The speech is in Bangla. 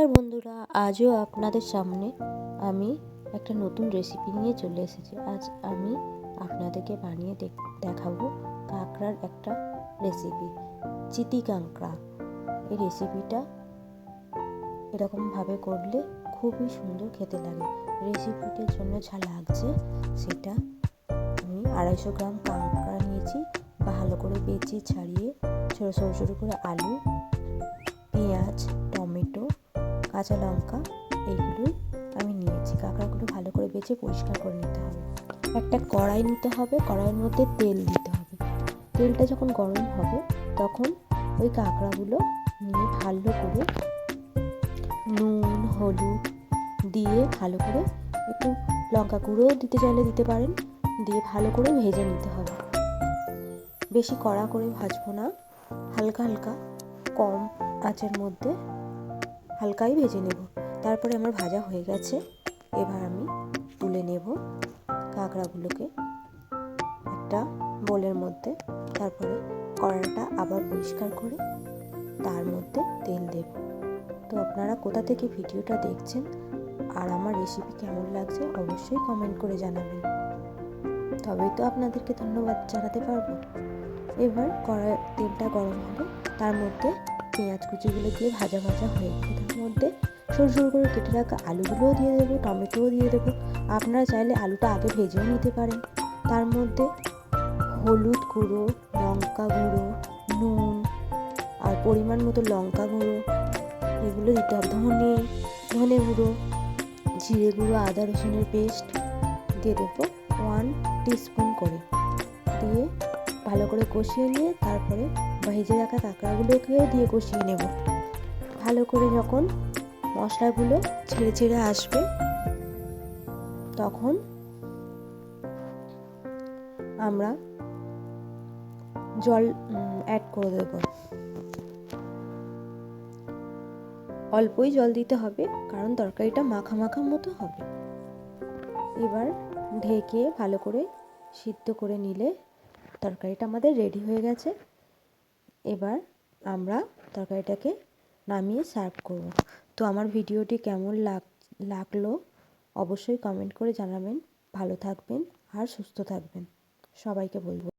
নমস্কার বন্ধুরা, আজও আপনাদের সামনে আমি একটা নতুন রেসিপি নিয়ে চলে এসেছি। আজ আমি আপনাদেরকে বানিয়ে দেখ- দেখাবো কাঁকড়ার একটা রেসিপি চিতি কাঁকড়া এই রেসিপিটা এরকমভাবে করলে খুবই সুন্দর খেতে লাগে। রেসিপিটার জন্য যা লাগছে, সেটা আমি আড়াইশো গ্রাম কাঁকড়া নিয়েছি। ভালো করে বেছে ছাড়িয়ে ছোটো ছোটো ছোটো করে আলু, পেঁয়াজ কাঁচা লঙ্কা এইগুলোই আমি নিয়েছি। কাঁকড়াগুলো ভালো করে বেছে পরিষ্কার করে নিতে হবে। একটা কড়াই নিতে হবে, কড়াইয়ের মধ্যে তেল দিতে হবে। তেলটা যখন গরম হবে, তখন ওই কাঁকড়াগুলো নিয়ে ভালো করে নুন, হলুদ দিয়ে ভালো করে একটু লঙ্কা গুঁড়োও দিতে চাইলে দিতে পারেন, দিয়ে ভালো করে ভেজে নিতে হবে। বেশি কড়া করে ভাজবো না, হালকা হালকা কম আঁচের মধ্যে হালকাই ভেজে নেব। তারপরে আমার ভাজা হয়ে গেছে। এবার আমি তুলে নেব কাঁকড়াগুলোকে একটা বোলের মধ্যে। তারপরে কড়াটা আবার পরিষ্কার করে তার মধ্যে তেল দেব। তো আপনারা কোথা থেকে ভিডিওটা দেখছেন আর আমার রেসিপি কেমন লাগছে অবশ্যই কমেন্ট করে জানাবেন। তবেই তো আপনাদেরকে ধন্যবাদ জানাতে পারব। এবার কড়াই তেলটা গরম হবে। তার মধ্যে পেঁয়াজ কুচিগুলো দিয়ে ভাজা ভাজা হয়ে তার মধ্যে সরু সরু করে কেটে রাখা আলুগুলোও দিয়ে দেবো, টমেটোও দিয়ে দেবো। আপনারা চাইলে আলুটা আগে ভেজেও নিতে পারেন। তার মধ্যে হলুদ গুঁড়ো, লঙ্কা গুঁড়ো, নুন আর পরিমাণ মতো লঙ্কা গুঁড়ো, এগুলো দিতে হবে। ধনে ধনে গুঁড়ো, জিরে গুঁড়ো, আদা রসুনের পেস্ট দিয়ে দেবো ওয়ান টিস্পুন করে। দিয়ে ভালো করে কষিয়ে নিয়ে তারপরে ভেজে রাখা কাঁকড়াগুলোকেও দিয়ে কষিয়ে নেব। ভালো করে যখন মশলাগুলো ছেড়ে ছেড়ে আসবে, তখন আমরা জল অ্যাড করে দেব। অল্পই জল দিতে হবে, কারণ তরকারিটা মাখা মাখা মতো হবে। এবার ঢেকে ভালো করে সিদ্ধ করে নিলে তরকারিটা আমাদের রেডি হয়ে গেছে। এবার আমরা তরকারিটাকে নামিয়ে সার্ভ করব। তো আমার ভিডিওটি কেমন লাগ, লাগল অবশ্যই কমেন্ট করে জানাবেন। ভালো থাকবেন আর সুস্থ থাকবেন। সবাইকে বলব।